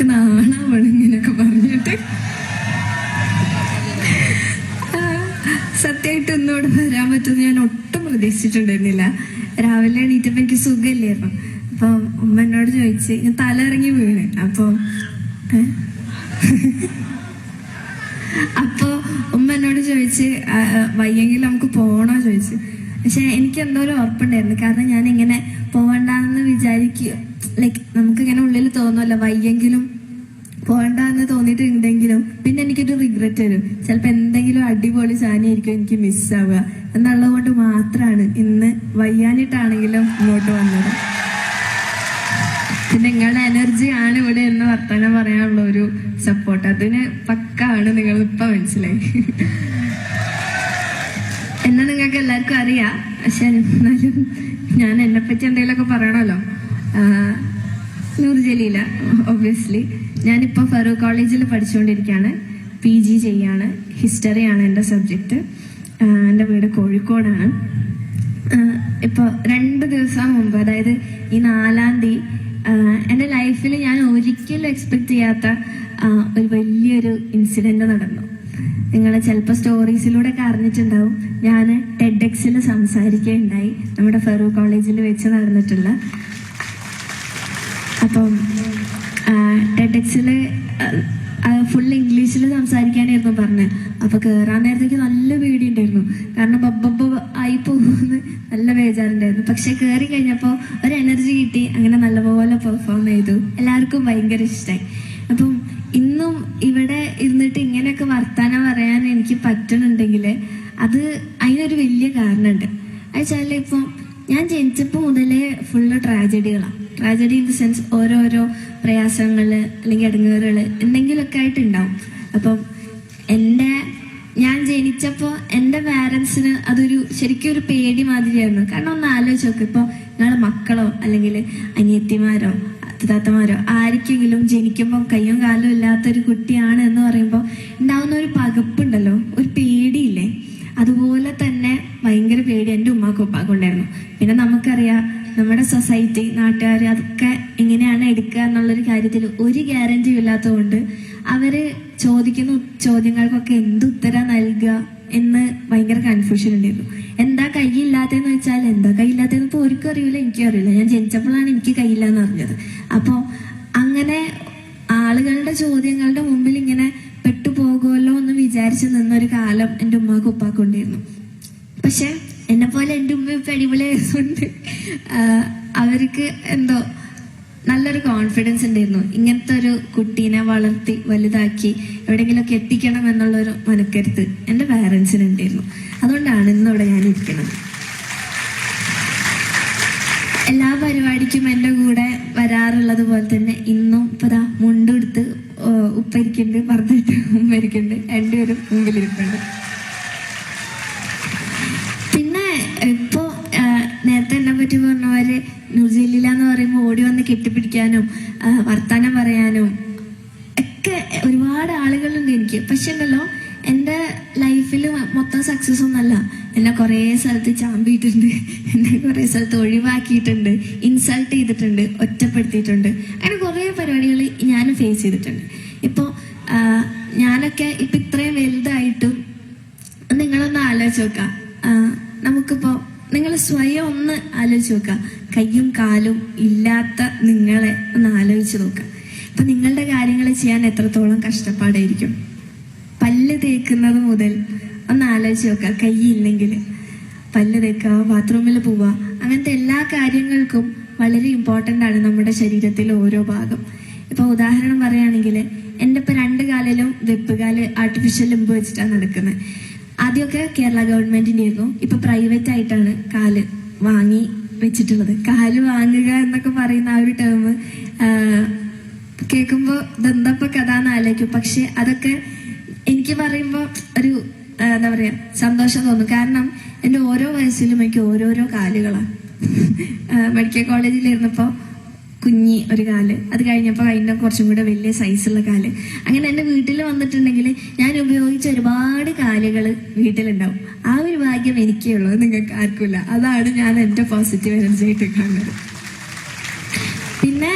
എനിക്ക് പറഞ്ഞിട്ട്. സത്യമായിട്ട് ഒന്നുകൂടെ വരാൻ പറ്റുമെന്ന് ഞാൻ ഒട്ടും പ്രതീക്ഷിച്ചിട്ടുണ്ടായിരുന്നില്ല. രാവിലെ എണീറ്റപ്പോ എനിക്ക് സുഖമില്ലായിരുന്നു. അപ്പൊ ഉമ്മ എന്നോട് ചോദിച്ച് ഞാൻ തല ഇറങ്ങി വീണ്. അപ്പൊ ഏ? അപ്പൊ ഉമ്മ എന്നോട് ചോദിച്ച് വയ്യെങ്കിൽ നമുക്ക് പോകണോ ചോദിച്ചു. പക്ഷെ എനിക്ക് എന്തോ ഉറപ്പുണ്ടായിരുന്നു. കാരണം ഞാൻ ഇങ്ങനെ പോകണ്ടെന്ന് വിചാരിക്കുക ലൈക്ക് നമുക്ക് ഇങ്ങനെ ഉള്ളിൽ തോന്നുമല്ലോ വയ്യെങ്കിലും പോകണ്ടെന്ന് തോന്നിയിട്ടുണ്ടെങ്കിലും പിന്നെ എനിക്കൊരു റിഗ്രറ്റ് വരും. ചിലപ്പോൾ എന്തെങ്കിലും അടിപൊളി സാധനമായിരിക്കും എനിക്ക് മിസ്സാവുക എന്നുള്ളത് കൊണ്ട് മാത്രമാണ് ഇന്ന് വയ്യാനിട്ടാണെങ്കിലും ഇങ്ങോട്ട് വന്നത്. പിന്നെ നിങ്ങളുടെ എനർജി ആണ് ഇവിടെ എന്ന് വർത്തമാനം പറയാനുള്ള ഒരു സപ്പോർട്ട് അതിന് പക്കാണ് നിങ്ങൾ ഇപ്പൊ മനസ്സിലായി. എന്നാ നിങ്ങൾക്ക് എല്ലാവർക്കും അറിയാം. പക്ഷെ എന്നാലും ഞാൻ എന്നെ പറ്റി എന്തെങ്കിലുമൊക്കെ പറയണമല്ലോ. ആഹ് നൂർ ജലീല ഒബ്വിയസ്ലി ഞാനിപ്പോൾ ഫറൂഖ് കോളേജിൽ പഠിച്ചുകൊണ്ടിരിക്കുകയാണ് പി ജി ചെയ്യാണ്. ഹിസ്റ്ററിയാണ് എന്റെ സബ്ജക്റ്റ് എന്റെ വീട് കോഴിക്കോടാണ്. ഇപ്പോൾ ഇപ്പൊ രണ്ട് ദിവസം മുമ്പ് അതായത് ഈ നാലാം തീയതി എന്റെ ലൈഫിൽ ഞാൻ ഒരിക്കലും എക്സ്പെക്ട് ചെയ്യാത്ത ഒരു വലിയൊരു ഇൻസിഡന്റ് നടന്നു. നിങ്ങൾ ചിലപ്പോൾ സ്റ്റോറീസിലൂടെ ഒക്കെ അറിഞ്ഞിട്ടുണ്ടാവും. ഞാൻ ടെഡെക്സിൽ സംസാരിക്കുകയുണ്ടായി. നമ്മുടെ ഫെറൂ കോളേജിൽ വെച്ച് നടന്നിട്ടുള്ള അപ്പം ടെഡെക്സിൽ ഫുൾ ഇംഗ്ലീഷിൽ സംസാരിക്കാനായിരുന്നു പറഞ്ഞത് അപ്പൊ കേറാൻ നേരത്തേക്ക് നല്ല പേടിയുണ്ടായിരുന്നു. കാരണം ബബ്ബബ്ബ ആയി പോകുമെന്ന് നല്ല ബേജാറുണ്ടായിരുന്നു. പക്ഷെ കയറി കഴിഞ്ഞപ്പോൾ ഒരു എനർജി കിട്ടി. അങ്ങനെ നല്ലപോലെ പെർഫോം ചെയ്തു. എല്ലാവർക്കും ഭയങ്കര ഇഷ്ടമായി അപ്പം ഇന്നും ഇവിടെ ഇരുന്നിട്ട് ഇങ്ങനെയൊക്കെ വർത്താനം പറയാൻ എനിക്ക് പറ്റണുണ്ടെങ്കിൽ അത് അതിനൊരു വലിയ കാരണമുണ്ട്. വെച്ചാൽ ഇപ്പം ഞാൻ ജനിച്ചപ്പോൾ മുതലേ ഫുള്ള് ട്രാജഡികളാണ് ട്രാജഡി ഇൻ ദ സെൻസ് ഓരോരോ പ്രയാസങ്ങൾ അല്ലെങ്കിൽ ഇടങ്ങേറുകൾ എന്തെങ്കിലുമൊക്കെ ആയിട്ടുണ്ടാവും അപ്പം എന്റെ ഞാൻ ജനിച്ചപ്പോൾ എന്റെ പാരൻസിന് അതൊരു ശരിക്കും ഒരു പേടി മാതിരിയായിരുന്നു. കാരണം ഒന്ന് ആലോചിച്ച് നോക്ക്. ഇപ്പോൾ നിങ്ങളുടെ മക്കളോ അല്ലെങ്കിൽ അനിയത്തിമാരോ താത്തമാരോ ആർക്കെങ്കിലും ജനിക്കുമ്പോൾ കയ്യും കാലും ഇല്ലാത്തൊരു കുട്ടിയാണ് എന്ന് പറയുമ്പോൾ ഉണ്ടാവുന്ന ഒരു പകപ്പുണ്ടല്ലോ. ഒരു പേടിയില്ലേ? അതുപോലെ വിചാരിച്ച് നിന്നൊരു കാലം എന്റെ ഉമ്മാക്കും ഉപ്പാക്കും ഉണ്ടായിരുന്നു. പക്ഷെ എന്നെ പോലെ എന്റെ ഉമ്മ ഇപ്പം അടിപൊളിയായതുകൊണ്ട് അവർക്ക് എന്തോ നല്ലൊരു കോൺഫിഡൻസ് ഉണ്ടായിരുന്നു. ഇങ്ങനത്തെ ഒരു കുട്ടീനെ വളർത്തി വലുതാക്കി എവിടെയെങ്കിലുമൊക്കെ എത്തിക്കണം എന്നുള്ളൊരു മനക്കരുത്ത് എന്റെ പാരൻസിന് ഉണ്ടായിരുന്നു. അതുകൊണ്ടാണ് ഇന്നിവിടെ ഞാൻ ഇരിക്കുന്നത്. എല്ലാ പരിപാടിക്കും എന്റെ കൂടെ വരാറുള്ളത് പോലെ തന്നെ ഇന്നും ഇപ്പൊ ദാ മുണ്ടെടുത്ത് ഉപ്പരിക്കുന്നുണ്ട് പറഞ്ഞിട്ട് ഉമ്മരിക്കുന്നുണ്ട് രണ്ടുപേരും മുമ്പിലിരിപ്പുണ്ട്. പിന്നെ ഇപ്പോ നേരത്തെ എന്നെ പറ്റി പറഞ്ഞവര് ന്യൂസിലാന്ന് എന്ന് പറയുമ്പോൾ ഓടി വന്ന് കെട്ടിപ്പിടിക്കാനും വർത്താനം പറയാനും ഒക്കെ ഒരുപാട് ആളുകളുണ്ട് എനിക്ക്. പക്ഷെ ഉണ്ടല്ലോ എന്റെ ലൈഫിൽ മൊത്തം സക്സസ് ഒന്നല്ല. എന്നെ കുറേ സ്ഥലത്ത് ചാമ്പിയിട്ടുണ്ട് എന്നെ കുറേ സ്ഥലത്ത് ഒഴിവാക്കിയിട്ടുണ്ട്. ഇൻസൾട്ട് ചെയ്തിട്ടുണ്ട്. ഒറ്റപ്പെടുത്തിയിട്ടുണ്ട്. അങ്ങനെ കുറേ പരിപാടികൾ ഞാൻ ഫേസ് ചെയ്തിട്ടുണ്ട്. ഇപ്പോൾ ഞാനൊക്കെ ഇപ്പൊ ഇത്രയും വലുതായിട്ടും നിങ്ങളൊന്ന് ആലോചിച്ച് നോക്കാം. നമുക്കിപ്പോ നിങ്ങൾ സ്വയം ഒന്ന് ആലോചിച്ച് നോക്ക. കയ്യും കാലും ഇല്ലാത്ത നിങ്ങളെ ഒന്ന് ആലോചിച്ച് നോക്ക. ഇപ്പൊ നിങ്ങളുടെ കാര്യങ്ങൾ ചെയ്യാൻ എത്രത്തോളം കഷ്ടപ്പാടായിരിക്കും? പല്ല് തേക്കുന്നത് മുതൽ ഒന്ന് ആലോചിച്ച് നോക്കാം. കൈയില്ലെങ്കിൽ പല്ല് തേക്കുക ബാത്റൂമിൽ പോവുക അങ്ങനത്തെ എല്ലാ കാര്യങ്ങൾക്കും വളരെ ഇമ്പോർട്ടന്റ് ആണ് നമ്മുടെ ശരീരത്തിലെ ഓരോ ഭാഗം. ഇപ്പൊ ഉദാഹരണം പറയുകയാണെങ്കിൽ എന്റെ ഇപ്പൊ രണ്ട് കാലിലും വെപ്പുകാൽ ആർട്ടിഫിഷ്യൽ ലിംബ് വെച്ചിട്ടാണ് നടക്കുന്നത് ആദ്യമൊക്കെ കേരള ഗവൺമെന്റിന്റെ ആയിരുന്നു ഇപ്പൊ പ്രൈവറ്റ് ആയിട്ടാണ് കാൽ വാങ്ങി വെച്ചിട്ടുള്ളത്. കാൽ വാങ്ങുക എന്നൊക്കെ പറയുന്ന ആ ഒരു ടേം കേൾക്കുമ്പോൾ ദന്തപ്പ കഥ എന്ന് ആലോചിക്കും. പക്ഷെ അതൊക്കെ എനിക്ക് പറയുമ്പോൾ ഒരു എന്താ പറയാ സന്തോഷം തോന്നും. കാരണം എന്റെ ഓരോ വയസ്സിലും എനിക്ക് ഓരോരോ കാലുകളാണ് മെഡിക്കൽ കോളേജിലിരുന്നപ്പോൾ കുഞ്ഞി ഒരു കാൽ. അത് കഴിഞ്ഞപ്പോൾ അതിന്റെ കുറച്ചും കൂടെ വലിയ സൈസുള്ള കാൽ. അങ്ങനെ എന്റെ വീട്ടിൽ വന്നിട്ടുണ്ടെങ്കിൽ ഞാൻ ഉപയോഗിച്ച ഒരുപാട് കാലുകൾ വീട്ടിലുണ്ടാവും. ആ ഒരു ഭാഗ്യം എനിക്കേ ഉള്ളൂ. നിങ്ങൾക്ക് ആർക്കില്ല അതാണ് ഞാൻ എന്റെ പോസിറ്റീവ് എനർജി ആയിട്ട് കാണുന്നത്. പിന്നെ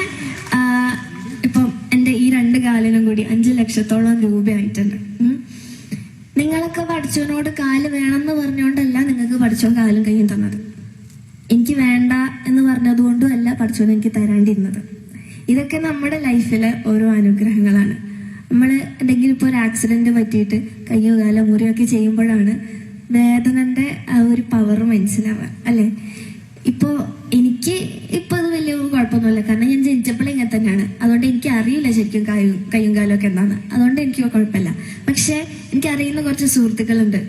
ഇപ്പം എന്റെ ഈ രണ്ട് കാലിനും കൂടി അഞ്ച് ലക്ഷത്തോളം രൂപയായിട്ടുണ്ട്. നിങ്ങളൊക്കെ പഠിച്ചവനോട് കാൽ വേണമെന്ന് പറഞ്ഞുകൊണ്ടല്ല നിങ്ങൾക്ക് പഠിച്ചോ കാലും കയ്യും തന്നത്. എനിക്ക് വേണ്ട എന്ന് പറഞ്ഞതുകൊണ്ടും അല്ല പഠിച്ചോൻ എനിക്ക് തരാണ്ടിരുന്നത്. ഇതൊക്കെ നമ്മുടെ ലൈഫിലെ ഓരോ അനുഗ്രഹങ്ങളാണ്. നമ്മൾ എന്തെങ്കിലും ഇപ്പോൾ ഒരു ആക്സിഡന്റ് പറ്റിയിട്ട് കയ്യോ കാലോ മുറിയൊക്കെ ചെയ്യുമ്പോഴാണ് വേദനന്റെ ആ ഒരു പവർ മനസ്സിലാവുക അല്ലേ? ഇപ്പോ എനിക്ക് ഇപ്പൊ അത് വലിയ കുഴപ്പമൊന്നുമില്ല. കാരണം ഞാൻ ജനിച്ചപ്പോഴും ഇങ്ങനെ തന്നെയാണ്. അതുകൊണ്ട് എനിക്ക് അറിയില്ല ശരിക്കും കയ്യും കയ്യും ഒക്കെ എന്താണ് അതുകൊണ്ട് എനിക്ക് കുഴപ്പമില്ല. പക്ഷെ എനിക്ക് അറിയുന്ന കുറച്ച് സുഹൃത്തുക്കളുണ്ട്.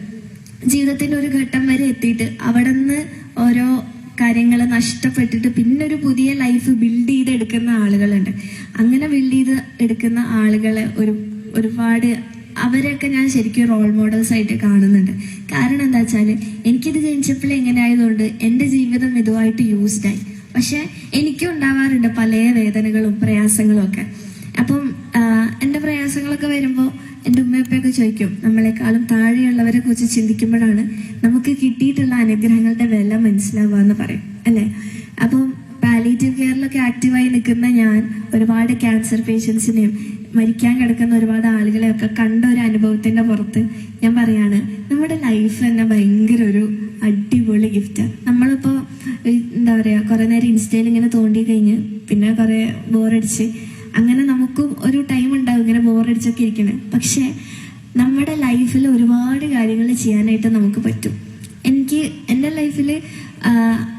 ജീവിതത്തിന്റെ ഒരു ഘട്ടം വരെ എത്തിയിട്ട് അവിടെ നിന്ന് ഓരോ കാര്യങ്ങൾ നഷ്ടപ്പെട്ടിട്ട് പിന്നെ ഒരു പുതിയ ലൈഫ് ബിൽഡ് ചെയ്ത് എടുക്കുന്ന ആളുകളുണ്ട്. അങ്ങനെ ബിൽഡ് ചെയ്ത് എടുക്കുന്ന ആളുകളെ ഒരു ഒരുപാട് അവരെയൊക്കെ ഞാൻ ശരിക്കും റോൾ മോഡൽസ് ആയിട്ട് കാണുന്നുണ്ട്. കാരണം എന്താ വെച്ചാൽ എനിക്കിത് ജനിച്ചപ്പോൾ എങ്ങനെ ആയതുകൊണ്ട് എന്റെ ജീവിതം ഇതുമായിട്ട് യൂസ്ഡായി പക്ഷെ എനിക്കും ഉണ്ടാവാറുണ്ട് പല വേദനകളും പ്രയാസങ്ങളും ഒക്കെ. അപ്പം എന്റെ പ്രയാസങ്ങളൊക്കെ വരുമ്പോൾ എന്റെ ഉമ്മയപ്പയൊക്കെ ചോദിക്കും നമ്മളെക്കാളും താഴെയുള്ളവരെ കുറിച്ച് ചിന്തിക്കുമ്പോഴാണ് നമുക്ക് കിട്ടിയിട്ടുള്ള അനുഗ്രഹങ്ങളുടെ വില മനസ്സിലാവുക എന്ന് പറയും അല്ലേ? അപ്പം പാലിയേറ്റീവ് കെയറിലൊക്കെ ആക്റ്റീവായി നിൽക്കുന്ന ഞാൻ ഒരുപാട് ക്യാൻസർ പേഷ്യൻസിനെയും മരിക്കാൻ കിടക്കുന്ന ഒരുപാട് ആളുകളെയൊക്കെ കണ്ട ഒരു അനുഭവത്തിന്റെ പുറത്ത് ഞാൻ പറയാണ് നമ്മുടെ ലൈഫ് തന്നെ ഭയങ്കര ഒരു അടിപൊളി ഗിഫ്റ്റ് നമ്മളിപ്പോ ഈ എന്താ പറയാ കുറേ നേരം ഇൻസ്റ്റയിൽ ഇങ്ങനെ തോണ്ടി കഴിഞ്ഞ് പിന്നെ കുറേ ബോറടിച്ച് അങ്ങനെ നമുക്കും ഒരു ടൈം ഉണ്ടാവും ഇങ്ങനെ ബോറടിച്ചൊക്കെ ഇരിക്കണേ. പക്ഷെ നമ്മുടെ ലൈഫിൽ ഒരുപാട് കാര്യങ്ങൾ ചെയ്യാനായിട്ട് നമുക്ക് പറ്റും. എനിക്ക് എന്റെ ലൈഫിൽ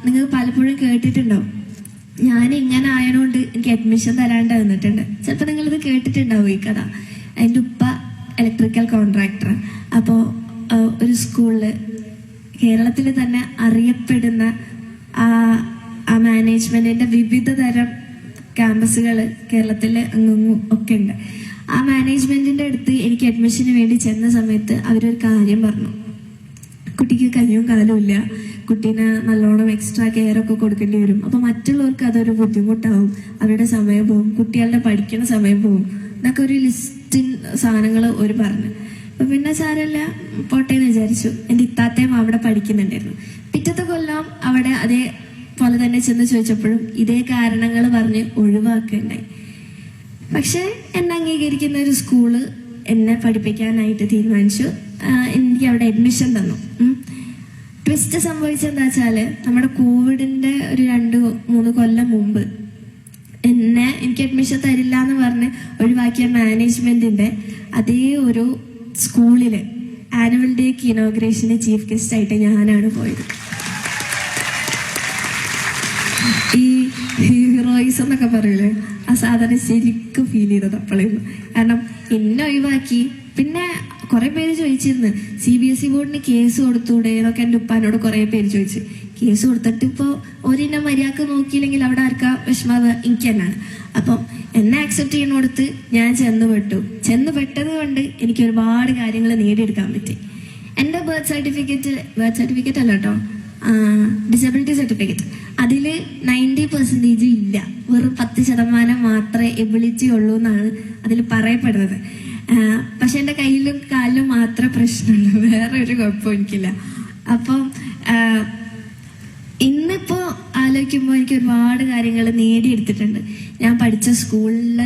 നിങ്ങൾ പലപ്പോഴും കേട്ടിട്ടുണ്ടാവും ഞാൻ ഇങ്ങനെ ആയതുകൊണ്ട് എനിക്ക് അഡ്മിഷൻ തരാണ്ട് വന്നിട്ടുണ്ട്. ചിലപ്പോൾ നിങ്ങളിത് കേട്ടിട്ടുണ്ടാവും ഈ കഥ. എന്റെ ഉപ്പ ഇലക്ട്രിക്കൽ കോൺട്രാക്ടർ അപ്പോൾ ഒരു സ്കൂളിൽ കേരളത്തിൽ തന്നെ അറിയപ്പെടുന്ന ആ മാനേജ്മെന്റിന്റെ വിവിധ തരം ക്യാമ്പസുകൾ കേരളത്തിൽ അങ്ങും ഒക്കെ ഉണ്ട്. ആ മാനേജ്മെന്റിന്റെ അടുത്ത് എനിക്ക് അഡ്മിഷന് വേണ്ടി ചെന്ന സമയത്ത് അവരൊരു കാര്യം പറഞ്ഞു. കുട്ടിക്ക് കയ്യും കാലും ഇല്ല. കുട്ടീനെ നല്ലോണം എക്സ്ട്രാ കെയർ ഒക്കെ കൊടുക്കേണ്ടി വരും. അപ്പൊ മറ്റുള്ളവർക്ക് അതൊരു ബുദ്ധിമുട്ടാവും. അവരുടെ സമയം പോവും കുട്ടികളുടെ പഠിക്കുന്ന സമയം പോവും എന്നൊക്കെ ഒരു ലിസ്റ്റിൻ സാധനങ്ങൾ ഒരു പറഞ്ഞു. അപ്പൊ പിന്നെ സാരല്ല പോട്ടെ എന്ന് വിചാരിച്ചു. എന്റെ ഇത്താത്തയും അവിടെ പഠിക്കുന്നുണ്ടായിരുന്നു. പിറ്റത്തെ കൊല്ലം അവിടെ അതേപോലെ തന്നെ ചെന്ന് ചോദിച്ചപ്പോഴും ഇതേ കാരണങ്ങൾ പറഞ്ഞ് ഒഴിവാക്കുകയുണ്ടായി പക്ഷെ എന്നെ അംഗീകരിക്കുന്ന ഒരു സ്കൂൾ എന്നെ പഠിപ്പിക്കാനായിട്ട് തീരുമാനിച്ചു. എനിക്ക് അവിടെ അഡ്മിഷൻ തന്നു. ട്വിസ്റ്റ് സംഭവിച്ചെന്താ വെച്ചാൽ നമ്മുടെ കോവിഡിന്റെ ഒരു രണ്ട് മൂന്ന് കൊല്ലം മുമ്പ് എന്നെ എനിക്ക് അഡ്മിഷൻ തരില്ല എന്ന് പറഞ്ഞ് ഒഴിവാക്കിയ മാനേജ്മെന്റിന്റെ അതേ ഒരു സ്കൂളിൽ ആനുവൽ ഡേക്ക് ഇനോഗ്രേഷന് ചീഫ് ഗസ്റ്റ് ആയിട്ട് ഞാനാണ് പോയത് ഈ ഹീറോയിസ് എന്നൊക്കെ പറയില്ലേ ആ സാധനം ശരിക്കും ഫീൽ ചെയ്തത് അപ്പോഴായിരുന്നു കാരണം എന്നെ ഒഴിവാക്കി. പിന്നെ കുറെ പേര് ചോദിച്ചിരുന്നു സി ബി എസ് ഇ ബോർഡിന് കേസ് കൊടുത്തൂടെ? എന്നൊക്കെ എന്റെ ഉപ്പാനോട് കുറെ പേര് ചോദിച്ചു. കേസ് കൊടുത്തിട്ട് ഇപ്പോ ഒരെന്നെ മര്യാദയ്ക്ക് നോക്കിയില്ലെങ്കിൽ അവിടെ ആർക്കാ വിഷമത എനിക്ക് തന്നെയാണ് അപ്പം എന്നെ ആക്സെപ്റ്റ് ചെയ്യുന്നിടത്ത് ഞാൻ ചെന്ന് പെട്ടു. ചെന്ന് പെട്ടത് കൊണ്ട് എനിക്ക് ഒരുപാട് കാര്യങ്ങൾ നേടിയെടുക്കാൻ പറ്റി. എന്റെ ബർത്ത് സർട്ടിഫിക്കറ്റ് ബർത്ത് സർട്ടിഫിക്കറ്റ് അല്ല കേട്ടോ ഡിസബിലിറ്റി സർട്ടിഫിക്കറ്റ് അതിൽ നയന്റി പെർസെന്റേജ് ഇല്ല. വെറും പത്ത് ശതമാനം മാത്രമേ എബിലിറ്റി ഉള്ളൂ എന്നാണ് അതിൽ പറയപ്പെടുന്നത്. പക്ഷെ എന്റെ കയ്യിലും കാലിലും മാത്രമേ പ്രശ്നമുള്ളൂ. വേറെ ഒരു കുഴപ്പം എനിക്കില്ല. അപ്പം ഇന്നിപ്പോ ആലോചിക്കുമ്പോൾ എനിക്ക് ഒരുപാട് കാര്യങ്ങൾ നേടിയെടുത്തിട്ടുണ്ട്. ഞാൻ പഠിച്ച സ്കൂളിൽ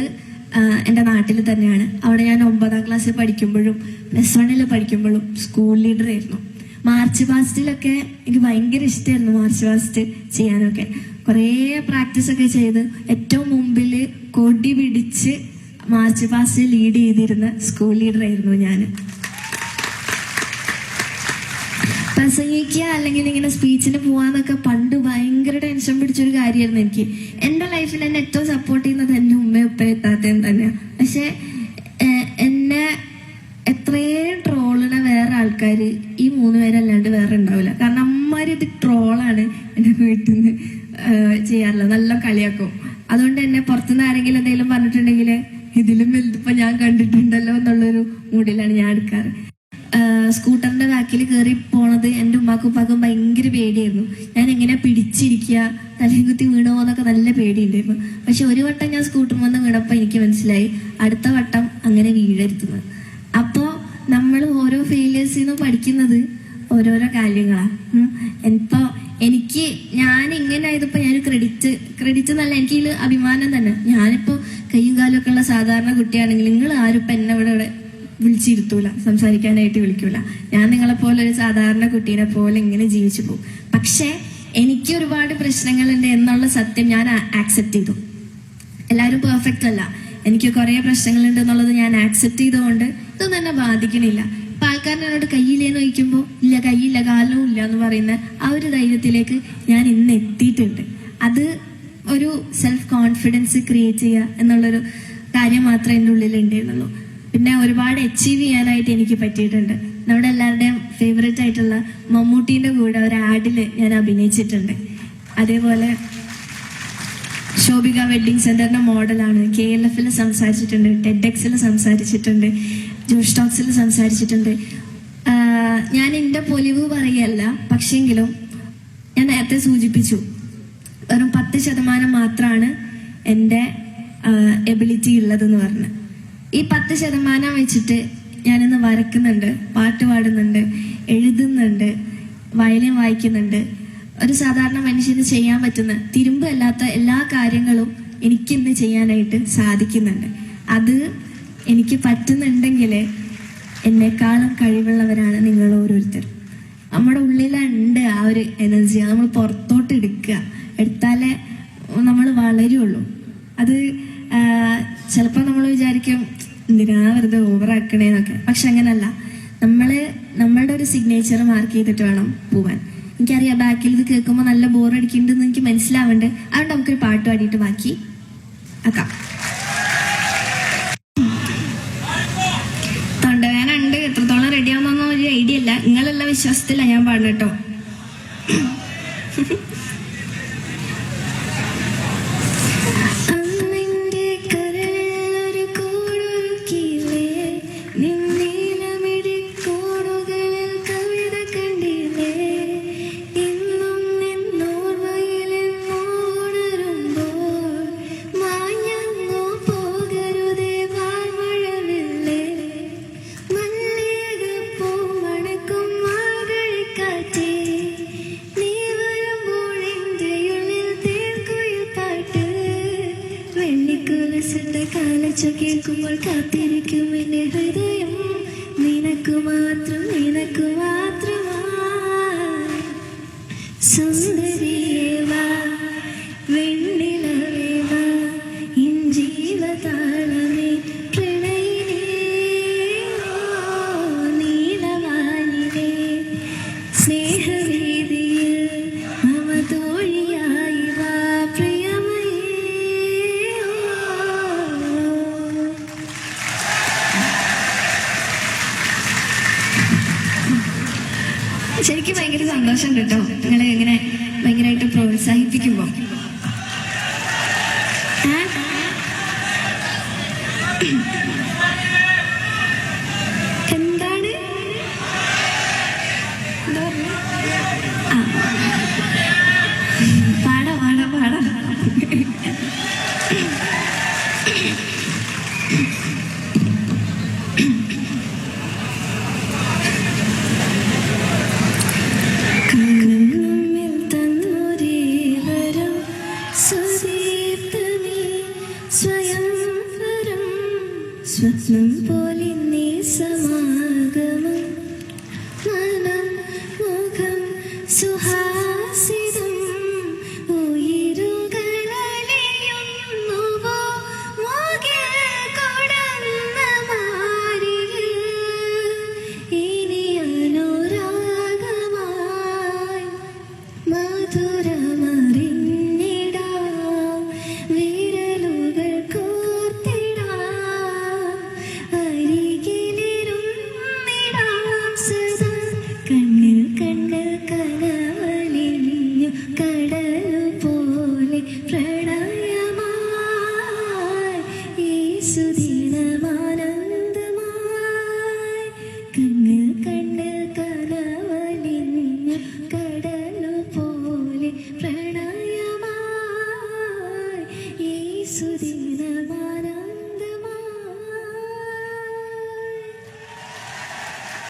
എന്റെ നാട്ടിൽ തന്നെയാണ്. അവിടെ ഞാൻ ഒമ്പതാം ക്ലാസ്സിൽ പഠിക്കുമ്പോഴും പ്ലസ് വണ്ണിൽ പഠിക്കുമ്പോഴും സ്കൂൾ ലീഡർ ആയിരുന്നു. മാർച്ച് പാസ്റ്റിലൊക്കെ എനിക്ക് ഭയങ്കര ഇഷ്ടമായിരുന്നു മാർച്ച് പാസ്റ്റ് ചെയ്യാനൊക്കെ. കുറേ പ്രാക്ടീസ് ഒക്കെ ചെയ്ത് ഏറ്റവും മുമ്പിൽ കൊടി പിടിച്ച് മാർച്ച് പാസ്റ്റ് ലീഡ് ചെയ്തിരുന്ന സ്കൂൾ ലീഡർ ആയിരുന്നു ഞാൻ പ്രസംഗിക്കുക അല്ലെങ്കിൽ ഇങ്ങനെ സ്പീച്ചിന് പോവാന്നൊക്കെ പണ്ട് ഭയങ്കര ടെൻഷൻ പിടിച്ചൊരു കാര്യമായിരുന്നു എനിക്ക്. എന്റെ ലൈഫിൽ എന്നെ ഏറ്റവും സപ്പോർട്ട് ചെയ്യുന്നത് എന്റെ ഉമ്മയും ഉപ്പയും എത്താത്തയും തന്നെയാണ് പക്ഷെ വന്ന് വീണപ്പോൾ എനിക്ക് മനസ്സിലായി. അടുത്ത വട്ടം അങ്ങനെ വീഴരുതെന്ന്. അപ്പോൾ നമ്മൾ ഓരോ ഫെയിലിയേഴ്സിൽ നിന്ന് പഠിക്കുന്നത് ഓരോരോ കാര്യങ്ങളാണ് ഇപ്പോൾ എനിക്ക് ഞാൻ ഇങ്ങനെ ആയതിപ്പോൾ ഞാൻ ക്രെഡിറ്റ് ക്രെഡിറ്റ് നല്ല എനിക്ക് അഭിമാനം തന്നെ. ഞാനിപ്പോൾ കയ്യും കാലമൊക്കെ ഉള്ള സാധാരണ കുട്ടിയാണെങ്കിൽ നിങ്ങൾ ആരും ഇപ്പം എന്നെ ഇവിടെ ഇവിടെ വിളിച്ചിരുത്തൂല. സംസാരിക്കാനായിട്ട് വിളിക്കൂല. ഞാൻ നിങ്ങളെ പോലെ ഒരു സാധാരണ കുട്ടീനെ പോലെ ഇങ്ങനെ ജീവിച്ചു പോകും. പക്ഷേ എനിക്ക് ഒരുപാട് പ്രശ്നങ്ങളുണ്ട് എന്നുള്ള സത്യം ഞാൻ ആക്സെപ്റ്റ് ചെയ്തു. എല്ലാവരും പെർഫെക്റ്റ് അല്ല. എനിക്ക് കുറെ പ്രശ്നങ്ങളുണ്ട് എന്നുള്ളത് ഞാൻ ആക്സെപ്റ്റ് ചെയ്തുകൊണ്ട് ഇതൊന്നും എന്നെ ബാധിക്കണില്ല. ആൾക്കാരൻ എന്നോട് കയ്യിലേന്ന് ചോദിക്കുമ്പോൾ ഇല്ല കയ്യില്ല കാലും ഇല്ല എന്ന് പറയുന്ന ആ ഒരു ധൈര്യത്തിലേക്ക് ഞാൻ ഇന്ന് എത്തിയിട്ടുണ്ട്. അത് ഒരു സെൽഫ് കോൺഫിഡൻസ് ക്രിയേറ്റ് ചെയ്യുക എന്നുള്ളൊരു കാര്യം മാത്രമേ എന്റെ ഉള്ളിൽ ഉണ്ടായിരുന്നുള്ളൂ പിന്നെ ഒരുപാട് അച്ചീവ് ചെയ്യാനായിട്ട് എനിക്ക് പറ്റിയിട്ടുണ്ട്. നമ്മുടെ എല്ലാവരുടെയും ഫേവറേറ്റ് ആയിട്ടുള്ള മമ്മൂട്ടീന്റെ കൂടെ ഒരു ആഡിൽ ഞാൻ അഭിനയിച്ചിട്ടുണ്ട്. അതേപോലെ ശോഭിക വെഡിങ് സെന്ററിന്റെ മോഡലാണ്. കെ എൽ എഫിൽ സംസാരിച്ചിട്ടുണ്ട് ടെഡെക്സിൽ സംസാരിച്ചിട്ടുണ്ട് ജോഷ് ടോക്സിൽ സംസാരിച്ചിട്ടുണ്ട്. ഞാൻ എന്റെ പൊലിവ് പറയല്ല പക്ഷെങ്കിലും ഞാൻ നേരത്തെ സൂചിപ്പിച്ചു. വെറും പത്ത് ശതമാനം മാത്രമാണ് എന്റെ എബിലിറ്റി ഉള്ളതെന്ന് പറഞ്ഞ്. ഈ പത്ത് ശതമാനം വെച്ചിട്ട് ഞാനിന്ന് വരക്കുന്നുണ്ട് പാട്ട് പാടുന്നുണ്ട് എഴുതുന്നുണ്ട് വയലിൻ വായിക്കുന്നുണ്ട് ഒരു സാധാരണ മനുഷ്യന് ചെയ്യാൻ പറ്റുന്ന തിരുമ്പ് അല്ലാത്ത എല്ലാ കാര്യങ്ങളും എനിക്കിന്ന് ചെയ്യാനായിട്ട് സാധിക്കുന്നുണ്ട്. അത് എനിക്ക് പറ്റുന്നുണ്ടെങ്കിൽ എന്നെക്കാളും കഴിവുള്ളവരാണ് നിങ്ങൾ ഓരോരുത്തർ നമ്മുടെ ഉള്ളിലുണ്ട് ആ ഒരു എനർജി നമ്മൾ പുറത്തോട്ട് എടുക്കുക. എടുത്താലേ നമ്മൾ വളരുള്ളൂ. അത് ചിലപ്പോൾ നമ്മൾ വിചാരിക്കും എന്തിനാ വെറുതെ ഓവറാക്കണേന്നൊക്കെ പക്ഷെ അങ്ങനല്ല. നമ്മൾ നമ്മളുടെ ഒരു സിഗ്നേച്ചർ മാർക്ക് ചെയ്തിട്ട് വേണം പോവാൻ. എനിക്കറിയാം ബാക്കിൽ ഇത് കേൾക്കുമ്പോൾ നല്ല ബോറടിക്കുന്നുണ്ടെന്ന് എനിക്ക് മനസ്സിലാവുന്നുണ്ട്. അതുകൊണ്ട് നമുക്കൊരു പാട്ട് പാടിയിട്ട് ബാക്കി ആക്കാം. തൊണ്ടവേന ഉണ്ട്. എത്രത്തോളം റെഡി ആവുന്നൊന്നും ഒരു ഐഡിയ അല്ല. നിങ്ങളുള്ള വിശ്വാസത്തില്ല ഞാൻ പാടുന്നത് കേട്ടോ കാലച്ച കേൾക്കുമ്പോൾ കാത്തിരിക്കും എന്റെ ഹൃദയം. നിനക്കു മാത്രം നിനക്കു മാത്രമാ സുന്ദരിയേ വാ. സന്തോഷം കേട്ടോ. നിങ്ങളെ ഇങ്ങനെ ഭയങ്കരമായിട്ട് പ്രോത്സാഹിപ്പിക്കുമ്പോ.